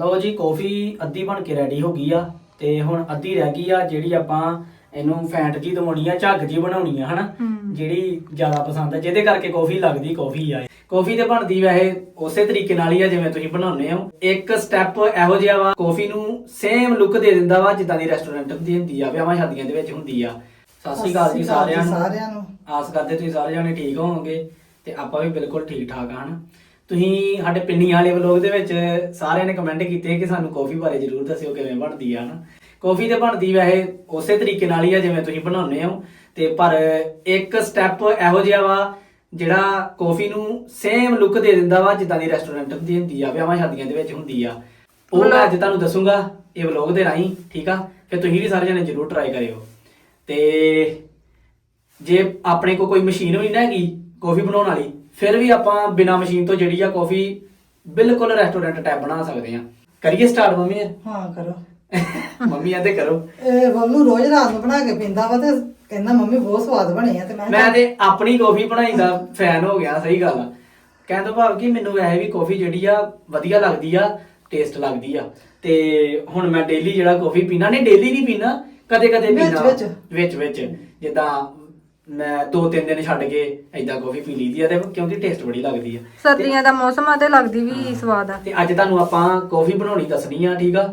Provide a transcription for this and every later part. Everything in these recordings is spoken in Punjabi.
ਲਓ ਜੀ ਕੌਫੀ ਅੱਧੀ ਬਣ ਕੇ ਰੈਡੀ ਹੋ ਗਈ ਆ ਤੇ ਹੁਣ ਅੱਧੀ ਰਹਿ ਗਈ ਆ ਜਿਹੜੀ ਆਪਾਂ ਇਹਨੂੰ ਫੈਂਟ ਜੀ ਦਵਾਉਣੀ ਆ ਝੱਗ ਜੀ ਬਣਾਉਣੀ ਆ ਹਨਾ। ਜਿਹੜੀ ਜ਼ਿਆਦਾ ਪਸੰਦ ਆ ਜਿਹਦੇ ਕਰਕੇ ਕੌਫੀ ਲੱਗਦੀ ਕੌਫੀ ਆ ਕੌਫੀ ਤੇ ਬਣਦੀ ਵੈਸੇ ਉਸੇ ਤਰੀਕੇ ਨਾਲ ਹੀ ਆ ਜਿਵੇਂ ਤੁਸੀਂ ਬਣਾਉਂਦੇ ਹੋ। ਇੱਕ ਸਟੈਪ ਇਹੋ ਜਿਹਾ ਵਾ ਕੌਫੀ ਨੂੰ ਸੇਮ ਲੁੱਕ ਦੇ ਦਿੰਦਾ ਵਾ ਜਿੱਦਾਂ ਦੀ ਰੈਸਟੋਰੈਂਟ ਦੀ ਹੁੰਦੀ ਆ ਵਿਆਹਾਂ ਸ਼ਾਦੀਆਂ ਦੇ ਵਿੱਚ ਹੁੰਦੀ ਆ। ਸਤਿ ਸ਼੍ਰੀ ਅਕਾਲ ਜੀ ਸਾਰਿਆਂ ਨੂੰ। ਸਾਰਿਆਂ ਨੂੰ। ਆਸ ਕਰਦੇ ਤੁਸੀਂ ਸਾਰੇ ਜਾਣੇ ਠੀਕ ਹੋਵੋਗੇ ਤੇ ਆਪਾਂ ਵੀ ਬਿਲਕੁਲ ਠੀਕ ਠਾਕ ਹਾਂ ਹਨਾ? ਤੁਸੀਂ ਸਾਡੇ ਪਿੰਨੀ ਵਾਲੇ ਵਲੋਗ ਦੇ ਵਿੱਚ ਸਾਰਿਆਂ ਨੇ ਕਮੈਂਟ ਕੀਤੇ ਕਿ ਸਾਨੂੰ ਕੌਫੀ ਬਾਰੇ ਜਰੂਰ ਦੱਸਿਓ ਕਿਵੇਂ ਬਣਦੀ ਆ, ਹਨਾ? ਕੌਫੀ ਤੇ ਬਣਦੀ ਵੈਸੇ ਉਸੇ ਤਰੀਕੇ ਨਾਲ ਹੀ ਆ ਜਿਵੇਂ ਤੁਸੀਂ ਬਣਾਉਂਦੇ ਹੋ। ਤੇ ਪਰ ਇੱਕ ਸਟੈਪ ਇਹੋ ਜਿਹਾ ਵਾ ਜਿਹੜਾ ਕੌਫੀ ਨੂੰ ਸੇਮ ਲੁੱਕ ਦੇ ਦਿੰਦਾ ਵਾ ਜਿੱਦਾਂ ਦੀ ਰੈਸਟੋਰੈਂਟ ਦੀ ਹੁੰਦੀ ਆ, ਵਿਆਹਾਂ ਸ਼ਾਦੀਆਂ ਦੇ ਵਿੱਚ ਹੁੰਦੀ ਆ। ਉਹ ਮੈਂ ਅੱਜ ਤੁਹਾਨੂੰ ਦੱਸੂਗਾ ਇਹ ਵਲੋਗ ਦੇ ਰਾਹੀਂ, ਠੀਕ ਆ? ਫਿਰ ਤੁਸੀਂ ਵੀ ਸਾਰੇ ਜਣੇ ਜਰੂਰ ਟਰਾਈ ਕਰਿਓ। ਤੇ ਜੇ ਆਪਣੇ ਕੋਲ ਕੋਈ ਮਸ਼ੀਨ ਹੋਈ ਨਾ ਹੈਗੀ ਕੌਫੀ ਬਣਾਉਣ ਵਾਲੀ ਫਿਰ ਵੀ ਆਪਾਂ ਬਿਨਾ ਮਸ਼ੀਨ ਤੋਂ ਜਿਹੜੀ ਆ ਕਾਫੀ ਬਿਲਕੁਲ ਰੈਸਟੋਰੈਂਟ ਟਾਈਪ ਬਣਾ ਸਕਦੇ ਆ ਕਰੀਏ ਸਟਾਰਟ ਮੰਮੀ ਹਾਂ ਕਰੋ। ਮੰਮੀ ਆਦੇ ਕਰੋ। ਇਹ ਬੰਨੂ ਰੋਜ਼ ਰਾਤ ਨੂੰ ਬਣਾ ਕੇ ਪੀਂਦਾ ਵਾ ਤੇ ਕਹਿੰਦਾ ਮੰਮੀ ਬਹੁਤ ਸਵਾਦ ਬਣੇ ਆ ਤੇ ਮੈਂ ਮੈਂ ਤੇ ਆਪਣੀ ਕਾਫੀ ਬਣਾਈ ਦਾ ਫੈਨ ਹੋ ਗਿਆ ਸਹੀ ਗੱਲ ਆ। ਕਹਿਣ ਤੋਂ ਭਾਵ ਕਿ ਮੈਨੂੰ ਵੈਸੇ ਵੀ ਕਾਫੀ ਜਿਹੜੀ ਆ ਵਧੀਆ ਲੱਗਦੀ ਆ ਟੇਸਟ ਲੱਗਦੀ ਆ। ਤੇ ਹੁਣ ਮੈਂ ਡੇਲੀ ਜਿਹੜਾ ਕਾਫੀ ਪੀਣਾ ਨਹੀਂ ਡੇਲੀ ਨਹੀਂ ਪੀਣਾ ਕਦੇ ਕਦੇ ਵਿੱਚ- ਪੀਣਾ। ਵਿੱਚ ਵਿੱਚ। ਜਿੱਦਾਂ ਮੈਂ ਦੋ ਤਿੰਨ ਦਿਨ ਛੱਡ ਕੇ ਏਦਾਂ ਕਾਫੀ ਪੀ ਲਈਦੀ ਆ ਤੇ ਕਿਉਂਕਿ ਟੇਸਟ ਬੜੀ ਲੱਗਦੀ ਆ। ਸਰਦੀਆਂ ਦਾ ਮੌਸਮ ਆ ਤੇ ਲੱਗਦੀ ਵੀ ਸਵਾਦ ਆ। ਤੇ ਅੱਜ ਤੁਹਾਨੂੰ ਆਪਾਂ ਕਾਫੀ ਬਣਾਉਣੀ ਦੱਸਣੀ ਆ ਠੀਕ ਆ?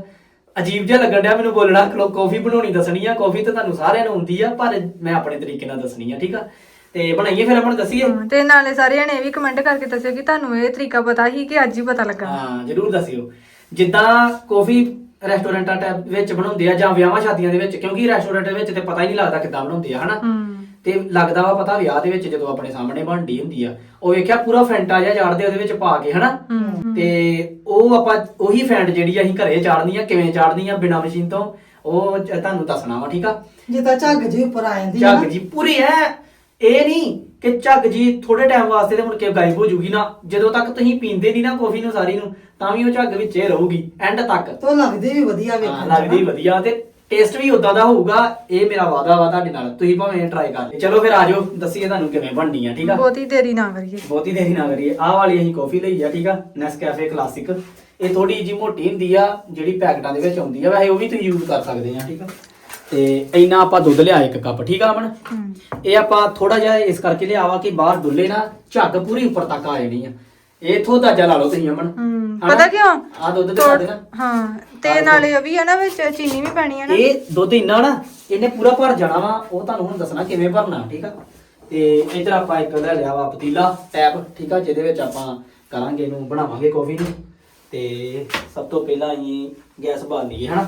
ਅਜੀਬ ਜਿਹਾ ਲੱਗਣ ਡਿਆ ਮੈਨੂੰ ਬੋਲਣਾ ਕਾਫੀ ਬਣਾਉਣੀ ਦੱਸਣੀ ਆ ਕਾਫੀ ਤਾਂ ਤੁਹਾਨੂੰ ਸਾਰਿਆਂ ਨੂੰ ਆਉਂਦੀ ਆ ਪਰ ਮੈਂ ਆਪਣੇ ਤਰੀਕੇ ਨਾਲ ਦੱਸਣੀ ਆ ਠੀਕ ਆ? ਤੇ ਬਣਾਈਏ ਫਿਰ ਆਪਾਂ ਦੱਸੀਏ? ਹਾਂ, ਤੇ ਨਾਲੇ ਸਾਰਿਆਂ ਨੇ ਇਹ ਵੀ ਕਮੈਂਟ ਕਰਕੇ ਦੱਸਿਓ ਕਿ ਤੁਹਾਨੂੰ ਇਹ ਤਰੀਕਾ ਪਤਾ ਸੀ ਕਿ ਅੱਜ ਹੀ ਪਤਾ ਲੱਗਾ। ਹਾਂ ਜਰੂਰ ਦੱਸਿਓ। ਜਿੱਦਾਂ ਕਾਫੀ ਰੈਸਟੋਰੈਂਟਾਂ ਵਿੱਚ ਬਣਾਉਂਦੇ ਆ ਜਾਂ ਵਿਆਹਾਂ ਸ਼ਾਦੀਆਂ ਦੇ ਵਿੱਚ ਕਿਉਂਕਿ ਰੈਸਟੋਰੈਂਟ ਦੇ ਵਿੱਚ ਤੇ ਪਤਾ ਹੀ ਨਹੀਂ ਲੱਗਦਾ ਕਿੱਦਾਂ ਬਣਾਉਂਦੇ ਆ ਹਨਾ? ਹੂੰ। ਤੇ ਲੱਗਦਾ ਵਾ ਪਤਾ ਵਿਆਹ ਦੇ ਵਿੱਚ ਜਦੋਂ ਆਪਣੇ ਸਾਹਮਣੇ ਬਣਦੀ ਹੁੰਦੀ ਆ ਉਹ ਵੇਖਿਆ ਪੂਰਾ ਫੈਂਟਾ ਜਿਹਾ ਚਾੜਦੇ ਉਹਦੇ ਵਿੱਚ ਪਾ ਕੇ ਹਨਾ? ਤੇ ਉਹ ਆਪਾਂ ਉਹੀ ਫੈਂਟ ਜਿਹੜੀ ਅਸੀਂ ਘਰੇ ਚਾੜਨੀ ਆ ਕਿਵੇਂ ਚਾੜਨੀ ਆ ਬਿਨਾ ਮਸ਼ੀਨ ਤੋਂ ਉਹ ਜ- ਤੁਹਾਨੂੰ ਦੱਸਣਾ ਵਾ ਠੀਕ ਆ? ਜਿੱਦਾਂ ਝੱਗ ਜੀ ਉੱਪਰ ਆ ਜਾਂਦੀ ਆ ਝੱਗ। ਜੀ ਪੂਰੀ ਐ। ਇਹ ਨਹੀਂ ਕਿ ਝੱਗ ਜੀ ਥੋੜੇ ਟਾਈਮ ਵਾਸਤੇ ਤੇ ਮੁੜ ਕੇ ਗਾਇਬ ਹੋ ਜੂਗੀ ਨਾ। ਜਦੋਂ ਤੱਕ ਤੁਸੀਂ ਪੀਂਦੇ ਨਹੀਂ ਨਾ ਕਾਫੀ ਨੂੰ ਸਾਰੀ ਨੂੰ ਤਾਂ ਵੀ ਉਹ ਝੱਗ ਵਿੱਚ ਹੀ ਰਹੂਗੀ ਐਂਡ ਤੱਕ। ਤੇ ਲੱਗਦੀ ਵੀ ਵਧੀਆ ਵੇਖਣ ਲੱਗਦੀ ਵਧੀਆ ਤੇ ਟੇਸਟ ਵੀ ਉਦਾਂ ਦਾ ਹੋਊਗਾ ਇਹ ਮੇਰਾ ਵਾਦਾ ਵਾ ਤੁਹਾਡੇ ਨਾਲ ਤੁਸੀਂ ਭਾਵੇਂ ਟਰਾਈ ਕਰ ਲਿਓ। ਚਲੋ ਫਿਰ ਆਜੋ ਦੱਸੀਏ ਤੁਹਾਨੂੰ ਕਿਵੇਂ ਬਣਨੀ ਆ ਠੀਕ ਆ? ਬਹੁਤੀ ਦੇਰੀ ਨਾ ਕਰੀਏ। ਬਹੁਤੀ ਦੇਰੀ ਨਾ ਕਰੀਏ। ਆਹ ਵਾਲੀ ਅਸੀਂ ਕਾਫੀ ਲਈ ਆ ਠੀਕ ਆ? ਨੈਸਕੈਫੇ ਕਲਾਸਿਕ ਇਹ ਥੋੜੀ ਜੀ ਮੋਟੀ ਹੁੰਦੀ ਆ ਜਿਹੜੀ ਪੈਕਟਾਂ ਦੇ ਵਿੱਚ ਆਉਂਦੀ ਆ ਵੈਸੇ ਉਹ ਵੀ ਤੁਸੀਂ ਯੂਜ਼ ਕਰ ਸਕਦੇ ਆ ਠੀਕ ਆ? ਤੇ ਇੰਨਾ ਆਪਾਂ ਦੁੱਧ ਲਿਆ ਇੱਕ ਕੱਪ ਠੀਕ ਆ ਅਮਨ ਇਹ ਆਪਾਂ ਥੋੜਾ ਜਿਹਾ ਇਸ ਕਰਕੇ ਲਿਆਵਾ ਕਿ ਬਾਹਰ ਡੁੱਲੇ ਨਾ ਝੱਗ ਪੂਰੀ ਉੱਪਰ ਤੱਕ ਆ ਜਾਣੀ ਆ। ਇਹ ਥੋ ਦਾਜਾ ਲਾ ਲਓ ਤੁਸੀਂ ਅਮਨ। ਹੂੰ ਹਨਾ? ਪਤਾ ਕਿਉਂ? ਆਹ ਦੁੱਧ ਦਿਖਾ ਦੇ ਨਾ ਹਾਂ ਤੇ ਨਾਲੇ ਇਹ ਵੀ ਆ ਨਾ ਵਿੱਚ ਚੀਨੀ ਵੀ ਪੈਣੀ ਆ ਨਾ। ਇਹ ਦੁੱਧ ਇੰਨਾ ਨਾ ਇਹਨੇ ਪੂਰਾ ਭਰ ਜਾਣਾ ਵਾ ਉਹ ਤੁਹਾਨੂੰ ਹੁਣ ਦੱਸਣਾ ਕਿਵੇਂ ਭਰਨਾ ਠੀਕ ਆ? ਤੇ ਇਧਰ ਆਪਾਂ ਇੱਕ ਲੈ ਲਿਆ ਵਾ ਪਤੀਲਾ ਟੈਪ ਠੀਕ ਆ? ਜਿਹਦੇ ਵਿੱਚ ਆਪਾਂ ਕਰਾਂਗੇ ਇਹਨੂੰ ਬਣਾਵਾਂਗੇ ਕਾਫੀ ਨੂੰ। ਤੇ ਸਭ ਤੋਂ ਪਹਿਲਾਂ ਅਸੀਂ ਗੈਸ ਬਾਲ ਲਈਏ ਹਨਾ?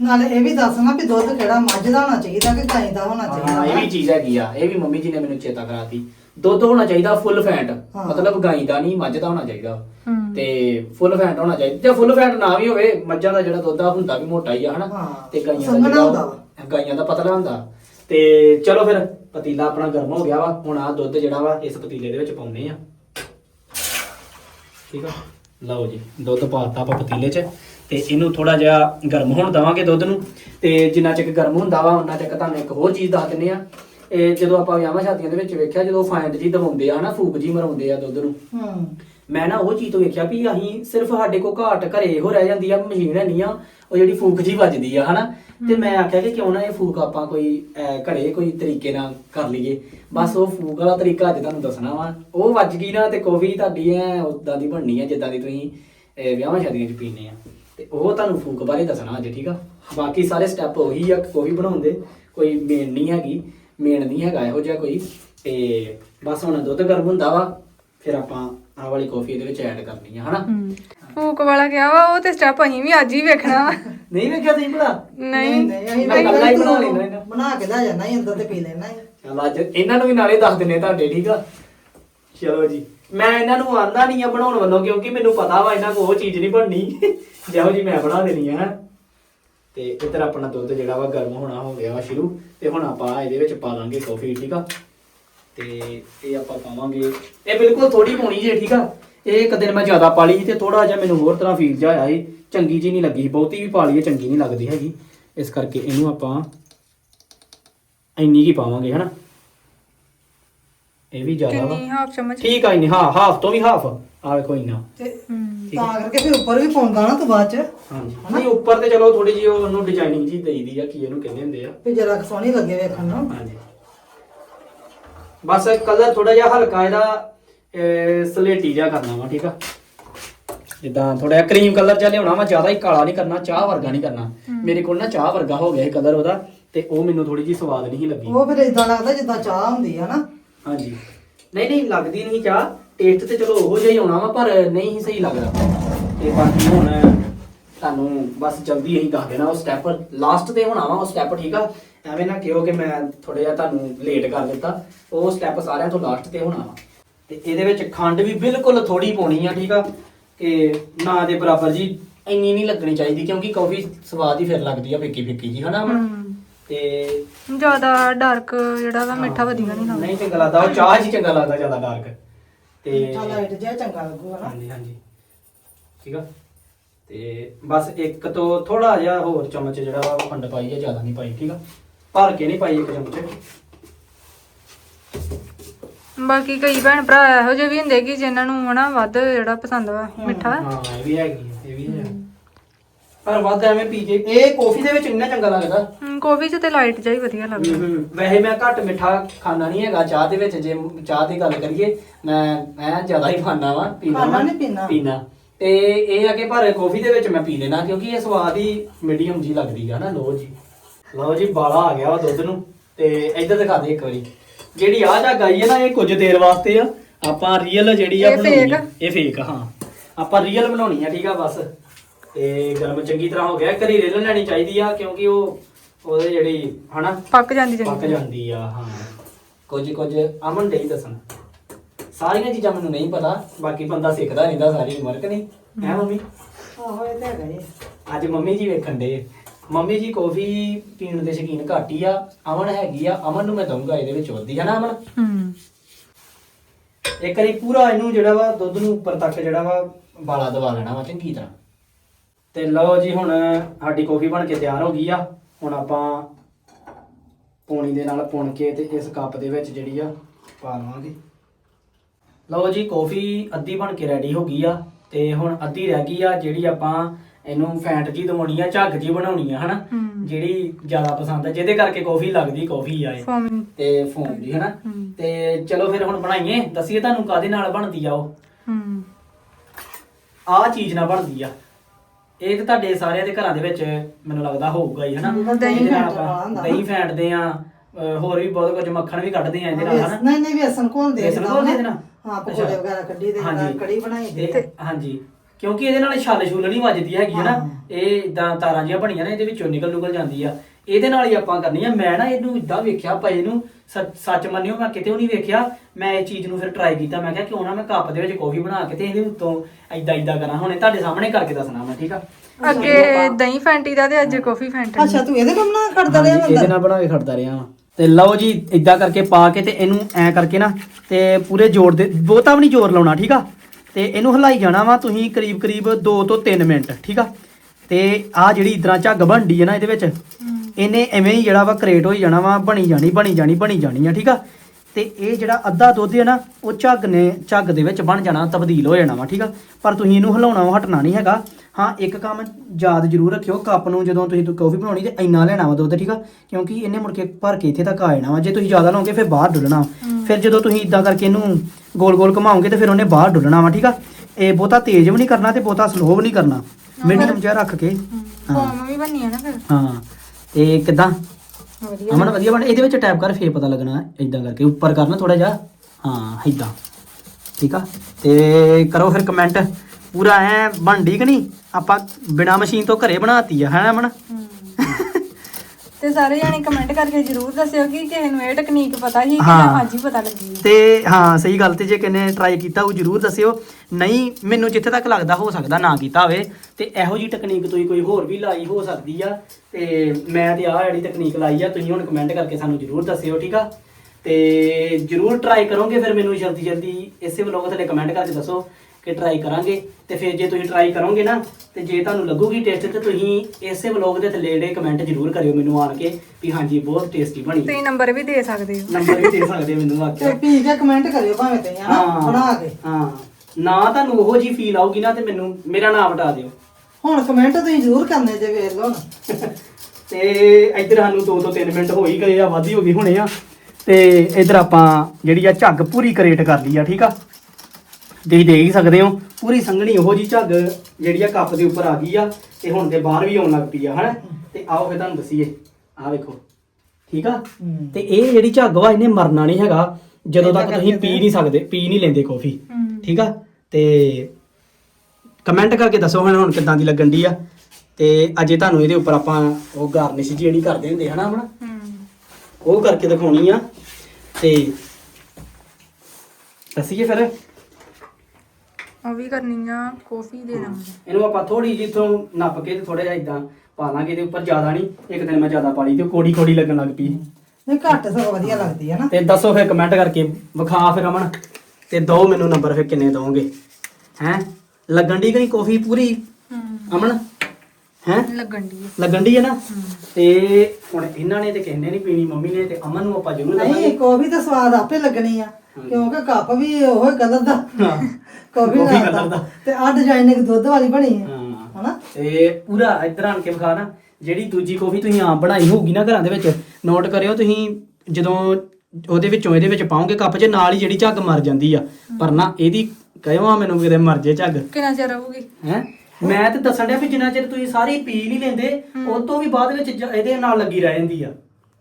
ਨਾਲੇ ਇਹ ਵੀ ਦੱਸਣਾ ਵੀ ਦੁੱਧ ਕਿਹੜਾ ਮੱਝ ਦਾ ਹੋਣਾ ਚਾਹੀਦਾ ਕਿ ਗਾਂ ਦਾ ਹੋਣਾ ਚਾਹੀਦਾ ਹਾਂ ਇਹ ਵੀ ਚੀਜ਼ ਹੈਗੀ ਆ। ਇਹ ਵੀ ਮੰਮੀ ਜੀ ਨੇ ਮੈਨੂੰ ਚੇਤਾ ਕਰਾਤੀ। ਦੁੱਧ ਹੋਣਾ ਚਾਹੀਦਾ ਫੁੱਲ ਫੈਟ। ਹਾਂ। ਮਤਲਬ ਗਾਈ ਦਾ ਨਹੀਂ ਮੱਝ ਦਾ ਹੋਣਾ ਚਾਹੀਦਾ। ਤੇ ਫੁੱਲ ਫੈਟ ਹੋਣਾ ਚਾਹੀਦਾ। ਜੇ ਫੁੱਲ ਫੈਟ ਨਾ ਵੀ ਹੋਵੇ ਮੱਝਾਂ ਦਾ ਜਿਹੜਾ ਦੁੱਧ ਆ ਹੁੰਦਾ ਵੀ ਮੋਟਾ ਹੀ ਆ ਹਨਾ? ਹਾਂ, ਤੇ ਗਾਈਆਂ ਦਾ ਸੰਘਣਾ ਜਿਹੜਾ ਹੁੰਦਾ ਵਾ। ਗਾਈਆਂ ਦਾ ਪਤਲਾ ਹੁੰਦਾ। ਤੇ ਚਲੋ ਫਿਰ ਪਤੀਲਾ ਆਪਣਾ ਗਰਮ ਹੋ ਗਿਆ ਵਾ। ਹੁਣ ਆ ਦੁੱਧ ਜਿਹੜਾ ਵਾ ਇਸ ਪਤੀਲੇ ਦੇ ਵਿੱਚ ਪਾਉਨੇ ਆ। ਠੀਕ ਆ? ਲਓ ਜੀ ਦੁੱਧ ਪਾਤਾ ਆਪਾਂ ਪਤੀਲੇ 'ਚ। ਤੇ ਇਹਨੂੰ ਥੋੜਾ ਜਿਹਾ ਗਰਮ ਹੋਣ ਦਵਾਂਗੇ ਦੁੱਧ ਨੂੰ। ਤੇ ਜਿੰਨਾ ਚਿਰ ਗਰਮ ਹੁੰਦਾ ਵਾ ਉਹਨਾਂ ਚਿਰ ਤੁਹਾਨੂੰ ਇੱਕ ਹੋਰ ਚੀਜ਼ ਦੱਸ ਦਿੰਨੇ ਆ। ਇਹ ਜਦੋਂ ਆਪਾਂ ਵਿਆਹਾਂ ਸ਼ਾਦੀਆਂ ਦੇ ਵਿੱਚ ਵੇਖਿਆ ਜਦੋਂ ਫਾਇੰਡ ਜੀ ਦਵਾਉਂਦੇ ਆ ਹਨਾ ਫੂਕ ਜੀ ਮਰਾਉਂਦੇ ਆ ਦੁੱਧ ਨੂੰ। ਹੂੰ। ਮੈਂ ਨਾ ਉਹ ਚੀਜ਼ ਤੋਂ ਵੇਖਿਆ ਵੀ ਅਸੀਂ ਸਿਰਫ ਸਾਡੇ ਕੋ ਘਾਟ ਘਰੇ ਇਹੋ ਰਹਿ ਜਾਂਦੀ ਆ ਮਸ਼ੀਨ ਨਹੀਂ ਆ ਉਹ ਜਿਹੜੀ ਫੂਕ ਜੀ ਵੱਜਦੀ ਆ ਹਨਾ। ਤੇ ਮੈਂ ਆਖਿਆ ਕਿ ਕਿਉਂ ਨਾ ਇਹ ਫੂਕ ਆਪਾਂ ਕੋਈ ਅਹ, ਘਰੇ ਕੋਈ ਤਰੀਕੇ ਨਾਲ ਕਰ ਲਈਏ। ਬਸ ਉਹ ਫੂਕ ਵਾਲਾ ਤਰੀਕਾ ਅੱਜ ਤੁਹਾਨੂੰ ਦੱਸਣਾ ਵਾ। ਉਹ ਵੱਜ ਗਈ ਨਾ ਤੇ ਕਾਫੀ ਤੁਹਾਡੀ ਐ ਉਦਾਂ ਦੀ ਬਣਨੀ ਆ ਜਿੱਦਾਂ ਦੀ ਤੁਸੀਂ ਅਹ, ਵਿਆਹਾਂ ਸ਼ਾਦੀਆਂ 'ਚ ਪੀਨੇ ਆ। ਤੇ ਉਹ ਤੁਹਾਨੂੰ ਫੂਕ ਬਾਰੇ ਦੱਸਣਾ ਅੱਜ ਠੀਕ ਆ? ਬਾਕੀ ਸਾਰੇ ਸਟੈਪ ਉਹੀ ਆ ਕਾਫੀ ਬਣਾਉਂਦੇ ਕੋਈ ਮੇਨ ਨਹੀਂ ਹੈਗੀ। ਮੇਨ ਨਹੀਂ ਹੈਗਾ ਇਹੋ ਜਿਹਾ ਕੋਈ। ਤੇ ਬਸ ਹੁਣ ਦੁੱਧ ਗਰਮ ਹੁੰਦਾ ਵਾ ਫਿਰ ਆਪਾਂ ਆਹ ਵਾਲੀ ਕਾਫੀ ਇਹਦੇ ਵਿੱਚ ਐਡ ਕਰਨੀ ਆ ਹਨਾ? ਹੂੰ। ਫੂਕ ਵਾਲਾ ਕਿਹਾ ਵਾ ਉਹ ਤੇ ਸਟੈਪ ਅਸੀਂ ਵੀ ਅੱਜ ਹੀ ਵੇਖਣਾ ਵਾ। ਨਹੀਂ ਵੇਖਿਆ ਤੁਸੀਂ ਭਲਾ? ਨਹੀਂ। ਅਸੀਂ ਮੈਂ ਇਕੱਲਾ ਹੀ ਬਣਾ ਲੈਣਾ ਇਹਨੂੰ। ਬਣਾ ਕੇ ਲੈ ਜਾਣਾ ਹੀ ਅੰਦਰ ਤੇ ਪੀ ਲੈਣਾ ਹੀ ਚਲ ਅੱਜ ਇਹਨਾਂ ਨੂੰ ਵੀ ਨਾਲੇ ਦੱਸ ਦਿੰਨੇ ਤੁਹਾਡੇ ਠੀਕ ਆ? ਚਲੋ ਜੀ। ਮੈਂ ਇਹਨਾਂ ਨੂੰ ਆਂਦਾ ਨਹੀਂ ਆ ਬਣਾਉਣ ਵੱਲੋਂ ਕਿਉਂਕਿ ਮੈਨੂੰ ਪਤਾ ਵਾ ਇਹਨਾਂ ਕੋਲ ਉਹ ਚੀਜ਼ ਨਹੀਂ ਬਣਨੀ। ਜਿਹੋ ਜੀ ਮੈਂ ਬਣਾ ਦੇਣੀ ਆ ਤੇ ਇੱਧਰ ਆਪਣਾ ਦੁੱਧ ਜਿਹੜਾ ਵਾ ਗਰਮ ਹੋਣਾ ਹੋ ਗਿਆ ਵਾ ਸ਼ੁਰੂ, ਤੇ ਹੁਣ ਆਪਾਂ ਇਹਦੇ ਵਿੱਚ ਪਾ ਲਾਂਗੇ ਕਾਫੀ ਠੀਕ ਆ? ਤੇ ਇਹ ਆਪਾਂ ਪਾਵਾਂਗੇ। ਇਹ ਬਿਲਕੁਲ ਥੋੜੀ ਪਾਉਣੀ ਜੇ, ਠੀਕ ਆ? ਇਹ ਇੱਕ ਦਿਨ ਮੈਂ ਜ਼ਿਆਦਾ ਪਾ ਲਈ ਸੀ ਤੇ ਥੋੜਾ ਜਿਹਾ ਮੈਨੂੰ ਹੋਰ ਤਰ੍ਹਾਂ ਫੀਲ ਜਿਹਾ ਆਇਆ ਸੀ। ਚੰਗੀ ਜੀ ਨਹੀਂ ਲੱਗੀ ਬਹੁਤੀ ਵੀ ਪਾ ਲਈਏ, ਚੰਗੀ ਨਹੀਂ ਲੱਗਦੀ ਹੈਗੀ। ਇਸ ਕਰਕੇ ਇਹਨੂੰ ਆਪਾਂ ਇੰਨੀ ਕੀ ਪਾਵਾਂਗੇ, ਹਨਾ? ਇਹ ਵੀ ਜ਼ਿਆਦਾ ਵਾ। ਕਿੰਨੀ ਹਾਫ ਚਮਚ? ਠੀਕ ਆ ਇੰਨੀ ਹਾਂ ਹਾਫ ਤੋਂ ਵੀ ਹਾਫ ਆ ਵੇਖੋ ਇੰਨਾ। ਤੇ ਹੂੰ। ਤਾਂ ਕਰਕੇ ਫਿਰ ਉੱਪਰ ਵੀ ਪਾਉਂਦਾ ਨਾ ਤੂੰ ਬਾਅਦ ਚ। ਹਾਂਜੀ। ਨਹੀਂ ਉੱਪਰ ਤੇ ਚਲੋ ਥੋੜੀ ਜਿਹੀ ਉਹਨੂੰ ਡਿਜ਼ਾਈਨਿੰਗ ਜੀ ਦੇਈਦੀ ਆ ਕੀ ਇਹਨੂੰ ਕਹਿੰਦੇ ਹੁੰਦੇ ਆ। ਵੀ ਜਰਾ ਕੁ ਸੋਹਣੀ ਲੱਗੇ ਵੇਖਣ ਨੂੰ। ਹਾਂਜੀ। ਬਸ ਕਲਰ ਥੋੜਾ ਜਿਹਾ ਹਲਕਾ ਇਹਦਾ ਸਲੇਟੀ ਜਿਹਾ ਕਰਨਾ ਵਾ ਠੀਕ ਆ। ਜਿੱਦਾਂ ਥੋੜਾ ਜਿਹਾ ਕਰੀਮ ਕਲਰ ਜਿਹਾ ਲਿਆਉਣਾ ਵਾ ਜ਼ਿਆਦਾ ਹੀ ਕਾਲਾ ਨਹੀਂ ਕਰਨਾ ਚਾਹ ਵਰਗਾ ਨਹੀਂ ਕਰਨਾ। ਮੇਰੇ ਕੋਲ ਨਾ ਚਾਹ ਵਰਗਾ ਹੋ ਗਿਆ ਇਹ ਕਲਰ ਉਹਦਾ ਤੇ ਉਹ ਮੈਨੂੰ ਥੋੜੀ ਜਿਹੀ ਸਵਾਦ ਨਹੀਂ ਲੱਗੀ। ਉਹ ਫਿਰ ਇਦਾਂ ਲੱਗਦਾ ਜਿੱਦਾਂ ਚਾਹ ਹੁੰਦੀ ਆ ਨਾ। ਹਾਂਜੀ। ਨਹੀਂ ਨਹੀਂ ਲੱਗਦੀ ਨਹੀਂ ਚਾਹ। ਟੇਸਟ ਤੇ ਚਲੋ ਉਹੋ ਜਿਹਾ ਹੀ ਆਉਣਾ ਵਾ ਪਰ ਨਹੀਂ ਹੀ ਸਹੀ ਲੱਗਦਾ। ਤੇ ਬਾਕੀ ਹੁਣ ਤੁਹਾਨੂੰ ਬਸ ਜਲਦੀ ਇਹੀ ਦੱਸ ਦੇਣਾ ਉਹ ਸਟੈਪ ਲਾਸਟ ਤੇ ਹੋਣਾ ਵਾ ਉਹ ਸਟੈਪ ਠੀਕ ਆ। ਐਵੇਂ ਨਾ ਕਿਹੋ ਕਿ ਮੈਂ ਥੋੜਾ ਜਿਹਾ ਤੁਹਾਨੂੰ ਲੇਟ ਕਰ ਦਿੱਤਾ। ਉਹ ਸਟੈਪ ਸਾਰਿਆਂ ਤੋਂ ਲਾਸਟ ਤੇ ਹੋਣਾ ਵਾ। ਤੇ ਇਹਦੇ ਵਿੱਚ ਖੰਡ ਵੀ ਬਿਲਕੁਲ ਥੋੜੀ ਪਾਉਣੀ ਆ ਠੀਕ ਆ। ਕਿ ਨਾ ਦੇ ਬਰਾਬਰ ਜੀ ਇੰਨੀ ਨਹੀਂ ਲੱਗਣੀ ਚਾਹੀਦੀ ਕਿਉਂਕਿ ਕਾਫੀ ਸਵਾਦ ਹੀ ਫਿਰ ਲੱਗਦੀ ਆ ਫਿੱਕੀ ਫਿੱਕੀ ਜੀ ਹਨਾ? ਤੇ ਜ਼ਿਆਦਾ ਡਾਰਕ ਜਿਹੜਾ ਵਾ ਮਿੱਠਾ ਵਧੀਆ ਨਹੀਂ ਲੱਗਦਾ। ਨਹੀਂ ਚੰਗਾ ਲੱਗਦਾ ਉਹ ਚਾਹ ਜੀ ਚੰਗਾ ਲੱਗਦਾ ਜ਼ਿਆਦਾ ਡਾਰਕ ਤੇ ਮਿੱਠਾ ਲਾਈਟ ਜਿਹਾ ਚੰਗਾ ਲੱਗੂਗਾ ਨਾ। ਹਾਂਜੀ ਹਾਂਜੀ। ਠੀਕ ਆ? ਤੇ ਬਸ ਇੱਕ ਤੋਂ ਥੋੜਾ ਜਿਹਾ ਹੋਰ ਚਮਚ ਜਿਹੜਾ ਵਾ ਉਹ ਖੰਡ ਪਾਈ ਹੈ ਜ਼ਿਆਦਾ ਨਹੀਂ ਪਾਈ ਠੀਕ ਆ? ਭਰ ਕੇ ਨਹੀਂ ਪਾਈ ਇੱਕ ਚਮਚ। ਬਾਕੀ ਕਈ ਭੈਣ ਭਰਾ ਇਹੋ ਜਿਹੇ ਵੀ ਹੁੰਦੇ ਕਿ ਜਿਨ੍ਹਾਂ ਨੂੰ ਹਨਾ ਵੱਧ ਜਿਹੜਾ ਪਸੰਦ ਵਾ ਮਿੱਠਾ। ਹਾਂ ਇਹ ਵੀ ਹੈਗੀ। ਹੈ, ਇਹ ਵੀ ਹੈ ਪਰ ਵੱਧ ਐਵੇਂ ਪੀ ਕੇ। ਇਹ ਕੌਫੀ ਦੇ ਵਿੱਚ ਇੰਨਾ ਚੰਗਾ ਲੱਗਦਾ। ਹਮ, ਕੋਵੀ ਚ ਤੇ ਲਾਈਟ ਹੀ ਵਧੀਆ ਲੱਗਦਾ। ਵੈਸੇ ਮੈਂ ਘੱਟ ਮਿੱਠਾ ਖਾਣਾ ਨਹੀਂ ਹੈਗਾ ਚਾਹ ਦੇ ਵਿੱਚ। ਜੇ ਚਾਹ ਦੀ ਗੱਲ ਕਰੀਏ ਮੈਂ ਮੈਂ ਜ਼ਿਆਦਾ ਹੀ ਖਾਣਾ ਵਾ ਪੀਣਾ ਖਾਣਾ ਵਾ, ਨੀ ਪੀਣਾ। ਪੀਣਾ ਤੇ ਇਹ ਆ ਕਿ ਪਰ ਕਾਫੀ ਦੇ ਵਿੱਚ ਮੈਂ ਪੀ ਲੈਣਾ ਕਿਉਂਕਿ ਇਹ ਸਵਾਦ ਹੀ ਮੀਡੀਅਮ ਜੀ ਲੱਗਦੀ ਆ ਨਾ ਲੋ ਜੀ। ਲਓ ਜੀ ਬਾਲਾ ਆ ਗਿਆ ਵਾ ਦੁੱਧ ਨੂੰ। ਤੇ ਇੱਧਰ ਦਿਖਾ ਦੇ ਇੱਕ ਵਾਰੀ। ਜਿਹੜੀ ਆ ਝੱਗ ਆਈ ਹੈ ਨਾ ਇਹ ਕੁਝ ਦੇਰ ਵਾਸਤੇ ਆ। ਆਪਾਂ ਰੀਅਲ ਜਿਹੜੀ ਆ ਇਹ ਆ। fake? ਇਹ ਫੇਕ ਹਾਂ। ਆਪਾਂ ਰੀਅਲ ਬਣਾਉਣੀ ਆ ਠੀਕ ਆ ਬਸ। ਤੇ ਗਰਮ ਚੰਗੀ ਤਰ੍ਹਾਂ ਹੋ ਗਿਆ ਘਰੀ ਰੇਲ ਲੈਣੀ ਚਾਹੀਦੀ ਆ ਕਿਉਂਕਿ ਉਹ ਉਹਦੇ ਜਿਹੜੀ ਹਨਾ? ਪੱਕ ਜਾਂਦੀ ਪੱਕ ਚੰਗੀ ਜਾਂਦੀ ਆ ਹਾਂ। ਕੁਝ ਕੁਝ ਅਮਨ ਦੇ ਹੀ ਦੱਸਣ। ਸਾਰੀਆਂ ਚੀਜ਼ਾਂ ਮੈਨੂੰ ਨਹੀਂ ਪਤਾ ਬਾਕੀ ਬੰਦਾ ਸਿੱਖਦਾ ਰਹਿੰਦਾ ਸਾਰੀ ਉਮਰ ਕਿ ਨਹੀਂ? ਹੈ ਮੰਮੀ? ਆਹੋ ਇਹ ਤਾਂ ਹੈਗਾ ਜੀ। ਅੱਜ ਮੰਮੀ ਜੀ ਵੇਖਣ ਦੇ। ਮੰਮੀ ਜੀ ਕੌਫੀ ਪੀਣ ਦੇ ਸ਼ੌਕੀਨ ਘੱਟ ਹੀ ਆ। ਅਮਨ ਹੈਗੀ ਆ ਅਮਨ ਨੂੰ ਮੈਂ ਦਊਂਗਾ ਇਹਦੇ ਵਿੱਚ ਵਧਦੀ ਹੈ ਨਾ ਅਮਨ? ਹੂੰ ਇੱਕ ਵਾਰੀ ਪੂਰਾ ਇਹਨੂੰ ਜਿਹੜਾ ਵਾ ਦੁੱਧ ਨੂੰ ਉੱਪਰ ਤੱਕ ਜਿਹੜਾ ਵਾ ਬਾਲਾ ਦਵਾ ਲੈਣਾ ਵਾ ਚੰਗੀ ਤਰ੍ਹਾਂ। ਤੇ ਲਓ ਜੀ ਹੁਣ ਸਾਡੀ ਕੌਫੀ ਬਣ ਕੇ ਤਿਆਰ ਹੋ ਗਈ ਆ। ਹੁਣ ਆਪਾਂ ਪੌਣੀ ਦੇ ਨਾਲ ਪੁਣ ਕੇ ਤੇ ਇਸ ਕੱਪ ਦੇ ਵਿੱਚ ਜਿਹੜੀ ਆ ਪਾ ਲਵਾਂਗੇ। ਲਓ ਜੀ ਕੌਫੀ ਅੱਧੀ ਬਣ ਕੇ ਰੈਡੀ ਹੋ ਗਈ ਆ ਤੇ ਹੁਣ ਅੱਧੀ ਰਹਿ ਗਈ ਆ ਜਿਹੜੀ ਆਪਾਂ ਇਹਨੂੰ ਫੈਂਟ ਜੀ ਦਵਾਉਣੀ ਆ ਝੱਗ ਜੀ ਬਣਾਉਣੀ ਆ ਹਨਾ? ਜਿਹੜੀ ਜ਼ਿਆਦਾ ਪਸੰਦ ਆ ਜਿਹਦੇ ਕਰਕੇ ਕੌਫੀ ਲੱਗਦੀ ਕੌਫੀ ਆ ਇਹ। ਫੋਮ। ਤੇ ਫੋਮ ਦੀ ਹਨਾ? ਤੇ ਚਲੋ ਫਿਰ ਹੁਣ ਬਣਾਈਏ। ਦੱਸੀਏ ਤੁਹਾਨੂੰ ਕਾਦੇ ਨਾਲ ਬਣਦੀ ਆ ਉਹ। ਹੂੰ। ਆਹ ਚੀਜ਼ ਨਾਲ ਬਣਦੀ ਆ। ਇਹ ਤੇ ਤੁਹਾਡੇ ਸਾਰਿਆਂ ਦੇ ਘਰਾਂ ਦੇ ਵਿੱਚ ਮੈਨੂੰ ਲੱਗਦਾ ਹੋਊਗਾ ਹੀ ਹਨਾ ਦਹੀਂ ਇਹਦੇ ਨਾਲ ਫੈਂਟਣ ਵਾਲਾ ਹੁੰਦਾ ਆਪਾਂ ਦਹੀਂ ਫੈਂਟਦੇ ਆ ਅਹ ਹੋਰ ਵੀ ਬਹੁਤ ਕੁਝ ਮੱਖਣ ਵੀ ਕੱਢਦੇ ਆ ਇਹਦੇ ਨਾਲ ਹਨਾ ਨਹੀਂ ਨਹੀਂ ਵੇਸਣ ਘੋਲਦੇ ਵੇਸਣ ਜਿੱਦਾਂ ਘੋਲਦੇ ਨਾ। ਇਹਦੇ ਨਾਲ? ਹਾਂ ਪਕੌੜੇ ਅੱਛਾ। ਵਗੈਰਾ ਕੱਢੀ ਦੇ ਹਾਂਜੀ। ਨਾਲ ਕੜੀ ਬਣਾਈ ਦੀ ਤੇ ਹਾਂਜੀ ਕਿਉਂਕਿ ਇਹਦੇ ਨਾਲ ਛਾਲ ਛੂਲ ਨਹੀਂ ਵੱਜਦੀ ਹੈਗੀ ਹਨਾ ਹਾਂ। ਇਹ ਇਦਾਂ ਤਾਰਾਂ ਜੀਆਂ ਬਣੀਆਂ ਨੇ ਇਹਦੇ ਵਿੱਚੋਂ ਨਿਕਲ ਨਿਕਲ ਜਾਂਦੀ ਆ ਇਹਦੇ ਨਾਲ ਹੀ ਆਪਾਂ ਕਰਨੀ ਆ। ਮੈਂ ਨਾ ਇਹਨੂੰ ਇਦਾਂ ਵੇਖਿਆ ਪਏ ਨੂੰ ਸੱਚ- ਮੰਨਿਓ ਮੈਂ ਕਿਤੇ ਉਹ ਨਹੀਂ ਵੇਖਿਆ। ਮੈਂ ਇਹ ਚੀਜ਼ ਨੂੰ ਫਿਰ ਟਰਾਈ ਕੀਤਾ। ਮੈਂ ਕਿਹਾ ਕਿਉਂ ਨਾ ਮੈਂ ਕੱਪ ਦੇ ਵਿੱਚ ਕੌਫੀ ਬਣਾ ਕੇ ਤੇ ਇਹਦੇ ਉੱਤੋਂ ਇਦਾਂ ਇਦਾਂ ਕਰਾਂ। ਹੁਣ ਤੁਹਾਡੇ ਸਾਹਮਣੇ ਕਰਕੇ ਦੱਸਣਾ ਮੈਂ ਠੀਕ ਆ? ਅੱਗੇ ਦਹੀਂ ਫੈਂਟੀ ਦਾ ਤੇ ਅੱਜ ਕਾਫੀ ਫੈਂਟਣੀ ਅੱਛਾ ਤੂੰ ਇਹਦੇ ਕੋਲ ਬਣਾ ਖੜਦਾ ਰਿਹਾ ਹਾਂਜੀ, ਇਹਦੇ ਬੰਦਾ ਨਾਲ ਬਣਾ ਕੇ ਖੜਦਾ ਰਿਹਾ ਵਾਂ। ਤੇ ਲਓ ਜੀ ਇਦਾਂ ਕਰਕੇ ਪਾ ਕੇ ਤੇ ਇਹਨੂੰ ਐ ਕਰਕੇ ਨਾ ਤੇ ਪੂਰੇ ਜੋੜ ਦੇ ਬਹੁਤਾ ਵੀ ਨਹੀਂ ਜ਼ੋਰ ਲਾਉਣਾ ਠੀਕ ਆ? ਤੇ ਇਹਨੂੰ ਹਿਲਾਈ ਜਾਣਾ ਵਾ ਤੁਸੀਂ ਕਰੀਬ ਕਰੀਬ 2 ਤੋਂ 3 ਮਿੰਟ ਠੀਕ ਆ? ਤੇ ਆ ਜਿਹੜੀ ਇਦਾਂ ਝੱਗ ਬਣਦੀ ਹੈ ਨਾ ਇਹਦੇ ਵਿੱਚ ਇਹਨੇ ਐਵੇਂ ਹੀ ਜਿਹੜਾ ਵਾ ਕ੍ਰੀਏਟ ਹੋਈ ਜਾਣਾ ਵਾ ਬਣੀ ਜਾਣੀ ਬਣੀ ਜਾਣੀ ਬਣੀ ਜਾਣੀ ਆ ਠੀਕ ਆ? ਤੇ ਇਹ ਜਿਹੜਾ ਅੱਧਾ ਦੁੱਧ ਹੈ ਨਾ ਉਹ ਝੱਗ ਨੇ ਝੱਗ ਦੇ ਵਿੱਚ ਬਣ ਜਾਣਾ ਤਬਦੀਲ ਹੋ ਜਾਣਾ ਵਾ ਠੀਕ ਆ? ਪਰ ਤੁਸੀਂ ਇਹਨੂੰ ਹਿਲਾਉਣਾ ਹਟਣਾ ਨਹੀਂ ਹੈਗਾ। ਹਾਂ ਇੱਕ ਕੰਮ ਯਾਦ ਜ਼ਰੂਰ ਰੱਖਿਓ ਕੱਪ ਨੂੰ ਜਦੋਂ ਤੁਸੀਂ ਕਾਫੀ ਬਣਾਉਣੀ ਤੇ ਇੰਨਾ ਲੈਣਾ ਵਾ ਦੁੱਧ ਠੀਕ ਆ? ਕਿਉਂਕਿ ਇਹਨੇ ਮੁੜ ਕੇ ਭਰ ਕੇ ਇੱਥੇ ਤੱਕ ਆ ਜਾਣਾ ਵਾ। ਜੇ ਤੁਸੀਂ ਜ਼ਿਆਦਾ ਲਾਓਗੇ ਫਿਰ ਬਾਹਰ ਡੁੱਲਣਾ। ਫਿਰ ਜਦੋਂ ਤੁਸੀਂ ਇਦਾਂ ਕਰਕੇ ਇਹਨੂੰ ਗੋਲ ਗੋਲ ਘੁਮਾਓਗੇ ਤੇ ਫਿਰ ਉਹਨੇ ਬਾਹਰ ਡੁੱਲਣਾ ਵਾ ਠੀਕ ਆ? ਇਹ ਬਹੁਤਾ ਤੇਜ਼ ਵੀ ਨਹੀਂ ਕਰਨਾ ਤੇ ਬਹੁਤਾ ਸਲੋ ਵੀ ਨਹੀਂ ਕਰਨਾ। ਮੀਡੀਅਮ ਜਿਹਾ ਰੱਖ ਕੇ। ਹਾਂ ਫੋਮ ਵੀ ਬਣੀ ਆ ਨਾ ਫਿਰ। ਹਾਂ। ਤੇ ਕਿਦਾਂ? ਵਧੀਆ। ਅਮਨ ਵਧੀਆ ਬਣ ਇਹਦੇ ਵਿੱਚ ਟੈਪ ਕਰ ਫੇਰ ਪਤਾ ਲੱਗਣਾ ਇਦਾਂ ਕਰਕੇ। ਉੱਪਰ ਕਰਨਾ ਥੋੜਾ ਜਿਹਾ। ਹਾਂ ਇਦਾਂ ਠੀਕ ਆ? ਤੇ ਕਰੋ ਫਿਰ ਕਮੈਂਟ ਪੂਰਾ ਐ ਬਣਦੀ ਕਿ ਨਹੀਂ? ਆਪਾਂ ਬਿਨਾ ਮਸ਼ੀਨ ਤੋਂ ਘਰੇ ਬਣਾਤੀ ਆ ਹੈ ਅਮਨ? ਹਮ। ਤੇ ਸਾਰੇ ਜਾਣੇ ਕਮੈਂਟ ਕਰਕੇ ਜਰੂਰ ਦੱਸਿਓ ਕਿ ਕਿਸੇ ਨੂੰ ਇਹ ਟੈਕਨੀਕ ਪਤਾ ਸੀ ਕਿ ਹਾਂ। ਅੱਜ ਹੀ ਪਤਾ ਲੱਗੀ। ਤੇ ਹਾਂ ਸਹੀ ਗੱਲ ਤੇ ਜੇ ਕਿਨੇ ਟਰਾਈ ਕੀਤਾ ਉਹ ਜਰੂਰ ਦੱਸਿਓ। ਨਹੀਂ ਮੈਨੂੰ ਜਿੱਥੇ ਤੱਕ ਲੱਗਦਾ ਹੋ ਸਕਦਾ ਨਾ ਕੀਤਾ ਹੋਵੇ। ਤੇ ਇਹੋ ਜੀ ਟੈਕਨੀਕ ਤੁਸੀਂ ਕੋਈ ਹੋਰ ਵੀ ਲਾਈ ਹੋ ਸਕਦੀ ਆ। ਤੇ ਮੈਂ ਤੇ ਆਹ ਜਿਹੜੀ ਟੈਕਨੀਕ ਲਾਈ ਆ ਤੁਸੀਂ ਹੁਣ ਕਮੈਂਟ ਕਰਕੇ ਸਾਨੂੰ ਜਰੂਰ ਦੱਸਿਓ ਠੀਕ ਆ? ਤੇ ਜਰੂਰ ਟਰਾਈ ਕਰੋਗੇ ਫਿਰ ਮੈਨੂੰ ਜਲਦੀ ਜਲਦੀ ਇਸੇ ਵਲੋਗ ਥੱਲੇ ਕਮੈਂਟ ਕਰਕੇ ਦੱਸੋ। ਕਿ ਟਰਾਈ ਕਰਾਂਗੇ। ਤੇ ਫਿਰ ਜੇ ਤੁਸੀਂ ਟਰਾਈ ਕਰੋਗੇ ਨਾ ਤੇ ਜੇ ਤੁਹਾਨੂੰ ਲੱਗੂਗੀ ਟੇਸਟ ਤੇ ਤੁਸੀਂ ਇਸੇ ਵਲੋਗ ਦੇ ਥੱਲੇ ਜਿਹੜੇ ਕਮੈਂਟ ਜਰੂਰ ਕਰਿਓ ਮੈਨੂੰ ਆਣ ਕੇ ਵੀ ਹਾਂਜੀ ਬਹੁਤ ਟੇਸਟੀ ਬਣੀ। ਤੁਸੀਂ ਨੰਬਰ ਵੀ ਦੇ ਸਕਦੇ ਹੋ। ਨੰਬਰ ਵੀ ਦੇ ਸਕਦੇ ਮੈਨੂੰ ਤੇ ਵਾਕਿਆ ਪੀ ਕੇ ਕਮੈਂਟ ਕਰਿਓ ਭਾਵੇਂ ਤੇ ਹਨਾ ਬਣਾ ਕੇ। ਹਾਂ। ਨਾ ਤੁਹਾਨੂੰ ਉਹੋ ਜੀ ਫੀਲ ਆਊਗੀ ਨਾ ਤੇ ਮੈਨੂੰ ਮੇਰਾ ਨਾਮ ਹਟਾ ਦਿਓ। ਹੁਣ ਕਮੈਂਟ ਤੁਸੀਂ ਜ਼ਰੂਰ ਕਰਨੇ ਜੇ ਵੇਖ ਲਓ ਨਾ ਤੇ ਇੱਧਰ ਸਾਨੂੰ 2 ਤੋਂ 3 ਮਿੰਟ ਹੋ ਹੀ ਗਏ ਆ ਵਾਧੀ ਹੋ ਗਏ ਹੋਣੇ ਆ। ਤੇ ਇੱਧਰ ਆਪਾਂ ਜਿਹੜੀ ਆ ਝੱਗ ਪੂਰੀ ਕਰੇਟ ਕਰ ਲਈ ਆ ਠੀਕ ਆ? ਤੁਸੀਂ ਦੇਖ ਹੀ ਸਕਦੇ ਹੋ ਪੂਰੀ ਸੰਘਣੀ ਉਹੋ ਜੀ ਝੱਗ ਜਿਹੜੀ ਆ ਕੱਪ ਦੇ ਉੱਪਰ ਆ ਗਈ ਆ ਤੇ ਹੁਣ ਤੇ ਬਾਹਰ ਵੀ ਆਉਣ ਲੱਗ ਪਈ ਆ ਹਨਾ? ਤੇ ਆਓ ਫਿਰ ਤੁਹਾਨੂੰ ਦਸੀਏ। ਆਹ ਵੇਖੋ ਠੀਕ ਆ। ਤੇ ਇਹ ਜਿਹੜੀ ਝੱਗ ਵਾ ਇਹਨੇ ਮਰਨਾ ਨਹੀਂ ਹੈਗਾ ਜਦੋਂ ਤੱਕ ਤੁਸੀਂ ਪੀ ਨਹੀਂ ਸਕਦੇ ਪੀ ਨਹੀਂ ਲੈਂਦੇ ਕਾਫੀ ਠੀਕ ਆ? ਤੇ ਕਮੈਂਟ ਕਰਕੇ ਦੱਸੋ ਹੁਣ ਹੁਣ ਕਿਦਾਂ ਦੀ ਲੱਗਣ ਦੀ ਆ। ਤੇ ਅਜੇ ਤੁਹਾਨੂੰ ਇਹਦੇ ਉੱਪਰ ਆਪਾਂ ਉਹ ਗਾਰਨਿਸ਼ ਜਿਹੜੀ ਕਰਦੇ ਹੁੰਦੇ ਹਨਾ ਆਪਣਾ? ਹੂੰ। ਉਹ ਕਰਕੇ ਦਿਖਾਉਣੀ ਆ। ਤੇ ਦੱਸੀਏ ਫਿਰ। ਉਹ ਵੀ ਕਰਨੀ ਆ ਕਾਫੀ ਦੇ ਨੰਬਰ ਇਹਨੂੰ ਆਪਾਂ ਥੋੜੀ ਜਿਹੀ ਤੋਂ ਨੱਪ ਕੇ ਤੇ ਥੋੜਾ ਜਿਹਾ ਇਦਾਂ ਪਾ ਲਾਂਗੇ ਇਹਦੇ ਉੱਪਰ ਜ਼ਿਆਦਾ ਨਹੀਂ ਇੱਕ ਦਿਨ ਮੈਂ ਜ਼ਿਆਦਾ ਪਾ ਲਈ ਤੇ ਕੋੜੀ ਕੋੜੀ ਲੱਗਣ ਲੱਗ ਪਈ। ਨਹੀਂ ਘੱਟ ਸਗੋਂ ਵਧੀਆ ਲੱਗਦੀ ਹੈ ਨਾ। ਤੇ ਦੱਸੋ ਫਿਰ ਕਮੈਂਟ ਕਰਕੇ ਵਿਖਾ ਫਿਰ ਅਮਨ ਤੇ ਦੋ ਮੈਨੂੰ ਨੰਬਰ ਫਿਰ ਕਿੰਨੇ ਦੋਗੇ ਹੈ? ਲੱਗਣ ਦੀ ਕਿ ਨਹੀਂ ਕਾਫੀ ਪੂਰੀ? ਅਮਨ? ਹੈ? ਲੱਗਣ ਦੀ ਲੱਗਣ ਦੀ ਹੈ ਨਾ? ਤੇ ਹੁਣ ਇਹਨਾਂ ਨੇ ਤੇ ਕਹਿੰਦੇ ਨਹੀਂ ਪੀਣੀ ਮੰਮੀ ਨੇ ਤੇ ਅਮਨ ਨੂੰ ਆਪਾਂ ਜ਼ਰੂਰ ਨਹੀਂ ਕੋਫੀ ਤਾਂ ਸਵਾਦ ਆਪੇ ਲੱਗਣੀ ਆ। ਕਿਉਂਕਿ ਕੱਪ ਵੀ ਉਹੋ ਕਲਰ ਦਾ। ਹਾਂ। ਕੋਫੀ ਕਾਫੀ ਦਾ colour ਦਾ। ਤੇ ਆ ਡਿਜ਼ਾਈਨ ਇੱਕ ਦੁੱਧ ਵਾਲੀ ਬਣੀ ਹਾਂ। ਹਨਾ? ਤੇ ਪੂਰਾ ਇੱਧਰ ਆਣ ਕੇ ਵਿਖਾ ਨਾ ਜਿਹੜੀ ਦੂਜੀ ਕਾਫੀ ਤੁਸੀਂ ਆਪ ਬਣਾਈ ਹੋਊਗੀ ਨਾ ਘਰਾਂ ਦੇ ਵਿੱਚ ਨੋਟ ਕਰਿਓ ਤੁਸੀਂ ਜਦੋਂ ਉਹਦੇ ਵਿੱਚੋਂ ਇਹਦੇ ਵਿੱਚ ਪਾਓਗੇ ਕੱਪ 'ਚ ਨਾਲ ਹੀ ਜਿਹੜੀ ਝੱਗ ਮਰ ਜਾਂਦੀ ਆ। ਪਰ ਨਾ ਇਹਦੀ ਕਹਿਓ ਆ ਮੈਨੂੰ ਕਿਤੇ ਮਰ ਜੇ ਝੱਗ। ਕਿੰਨਾ ਚਿਰ ਰਹੂਗੀ? ਹੈ? ਮੈਂ ਤੇ ਦੱਸਣ ਡਿਆ ਵੀ ਜਿੰਨਾ ਚਿਰ ਤੁਸੀਂ ਸਾਰੀ ਪੀ ਨਹੀਂ ਲੈਂਦੇ ਉਹ ਤੋਂ ਵੀ ਬਾਅਦ ਵਿੱਚ ਜ- ਇਹਦੇ ਨਾਲ ਲੱਗੀ ਰਹਿ ਜਾਂਦੀ ਆ।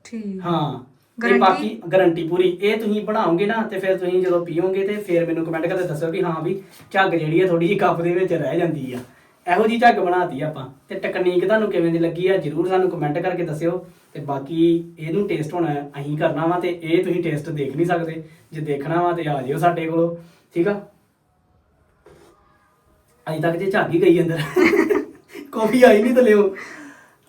ਠੀਕ। ਹਾਂ। ਤੇ? ਬਾਕੀ ਗਾਰੰਟੀ ਪੂਰੀ। ਇਹ ਤੁਸੀਂ ਬਣਾਓਗੇ ਨਾ ਤੇ ਫਿਰ ਤੁਸੀਂ ਜਦੋਂ ਪੀਓਗੇ ਤੇ ਫਿਰ ਮੈਨੂੰ ਕਮੈਂਟ ਕਰਕੇ ਦੱਸੋ ਵੀ ਹਾਂ ਵੀ ਝੱਗ ਜਿਹੜੀ ਹੈ ਥੋੜੀ ਜਿਹੀ ਕੱਪ ਦੇ ਵਿੱਚ ਰਹਿ ਜਾਂਦੀ ਆ। ਇਹੋ ਜੀ ਝੱਗ ਬਣਾਤੀ ਆਪਾਂ। ਤੇ ਟੈਕਨੀਕ ਤੁਹਾਨੂੰ ਕਿਵੇਂ ਦੀ ਲੱਗੀ ਆ ਜਰੂਰ ਸਾਨੂੰ ਕਮੈਂਟ ਕਰਕੇ ਦੱਸਿਓ। ਤੇ ਬਾਕੀ ਇਹਨੂੰ ਟੇਸਟ ਹੁਣ ਅਸੀਂ ਕਰਨਾ ਵਾ ਤੇ ਇਹ ਤੁਸੀਂ ਟੇਸਟ ਦੇਖ ਨਹੀਂ ਸਕਦੇ। ਜੇ ਦੇਖਣਾ ਵਾ ਤੇ ਆ ਜਿਓ ਸਾਡੇ ਕੋਲ। ਠੀਕ ਆ? ਅਜੇ ਤੱਕ ਜੇ ਝੱਗ ਹੀ ਗਈ ਅੰਦਰ। ਕਾਫੀ ਆਈ ਨਹੀਂ ਥੱਲੇ ਉਹ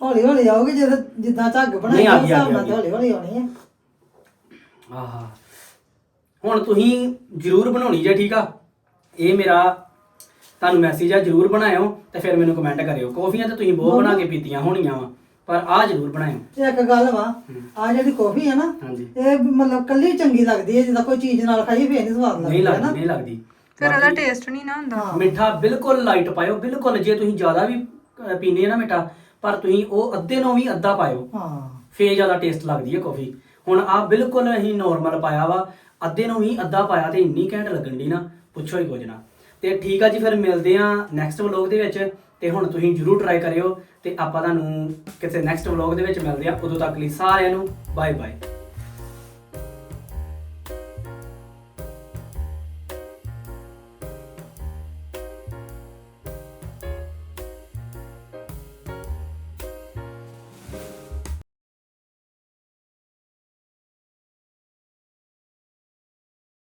ਹੌਲੀ ਹੌਲੀ ਆਓਗੇ ਜਦ ਜਿੱਦਾਂ ਝੱਗ ਬਣਾਈ ਨਹੀਂ, ਆ ਉਸ ਗਈ, ਆ ਹਿਸਾਬ ਗਈ, ਨਾਲ ਆ ਤੇ ਹੌਲੀ ਹੌਲੀ ਆਉਣੀ ਹੈ ਆਹਾ। ਹੁਣ ਤੁਸੀਂ ਜਰੂਰ ਬਣਾਉਣੀ ਜੇ ਠੀਕ ਆ? ਇਹ ਮੇਰਾ ਤੁਹਾਨੂੰ ਮੈਸੇਜ ਆ ਜਰੂਰ ਬਣਾਇਓ ਤੇ ਫਿਰ ਮੈਨੂੰ ਕਮੈਂਟ ਕਰਿਓ। ਕਾਫੀਆਂ ਤਾਂ ਤੁਸੀਂ ਬਹੁਤ ਬਣਾ ਕੇ ਪੀਤੀਆਂ ਹੋਣੀਆਂ ਵਾ ਪਰ ਆ ਜਰੂਰ ਬਣਾਇਓ। ਇੱਕ ਗੱਲ ਵਾ ਆ ਜਿਹੜੀ ਕਾਫੀ ਹੈ ਨਾ ਹਾਂਜੀ। ਇਹ ਮਤਲਬ ਕੱਲੀ ਚੰਗੀ ਲੱਗਦੀ ਹੈ ਜਿੱਦਾਂ ਕੋਈ ਚੀਜ਼ ਨਾਲ ਖਾਈ ਫੇਰ ਨਹੀਂ ਸਵਾਦ ਨਹੀਂ ਲੱਗਦੀ ਹੈ ਲੱਗਦੀ ਨਾ ਨਹੀਂ ਲੱਗਦੀ। ਫਿਰ ਉਹਦਾ ਟੇਸਟ ਨਹੀਂ ਨਾ ਹੁੰਦਾ। ਮਿੱਠਾ ਬਿਲਕੁਲ ਲਾਈਟ ਪਾਇਓ ਬਿਲਕੁਲ ਜੇ ਤੁਸੀਂ ਜ਼ਿਆਦਾ ਵੀ ਆ ਨਾ ਮਿੱਠਾ ਪਰ ਤੁਸੀਂ ਉਹ ਅੱਧੇ ਨੂੰ ਵੀ ਅੱਧਾ ਪਾਇਓ। ਹਾਂ। ਫੇਰ ਜ਼ਿਆਦਾ ਟੇਸਟ ਲੱਗਦੀ ਹੈ ਕਾਫੀ। ਹੁਣ ਆ ਬਿਲਕੁਲ ਅਸੀਂ ਨੋਰਮਲ ਪਾਇਆ ਵਾ। ਅੱਧੇ ਨੂੰ ਵੀ ਅੱਧਾ ਪਾਇਆ ਤੇ ਇੰਨੀ ਘੈਂਟ ਲੱਗਣ ਦੀ ਨਾ, ਪੁੱਛੋ ਹੀ ਕੁਝ ਨਾ। ਤੇ ਠੀਕ ਆ ਜੀ, ਫਿਰ ਮਿਲਦੇ ਆ ਨੈਕਸਟ ਵਲੌਗ ਦੇ ਵਿੱਚ। ਤੇ ਹੁਣ ਤੁਸੀਂ ਜਰੂਰ ਟਰਾਈ ਕਰਿਓ ਤੇ ਆਪਾਂ ਤੁਹਾਨੂੰ ਕਿਸੇ ਨੈਕਸਟ ਵਲੌਗ ਦੇ ਵਿੱਚ ਮਿਲਦੇ ਆ ਉਦੋਂ ਤੱਕ ਲਈ ਸਾਰਿਆਂ ਨੂੰ ਬਾਏ ਬਾਏ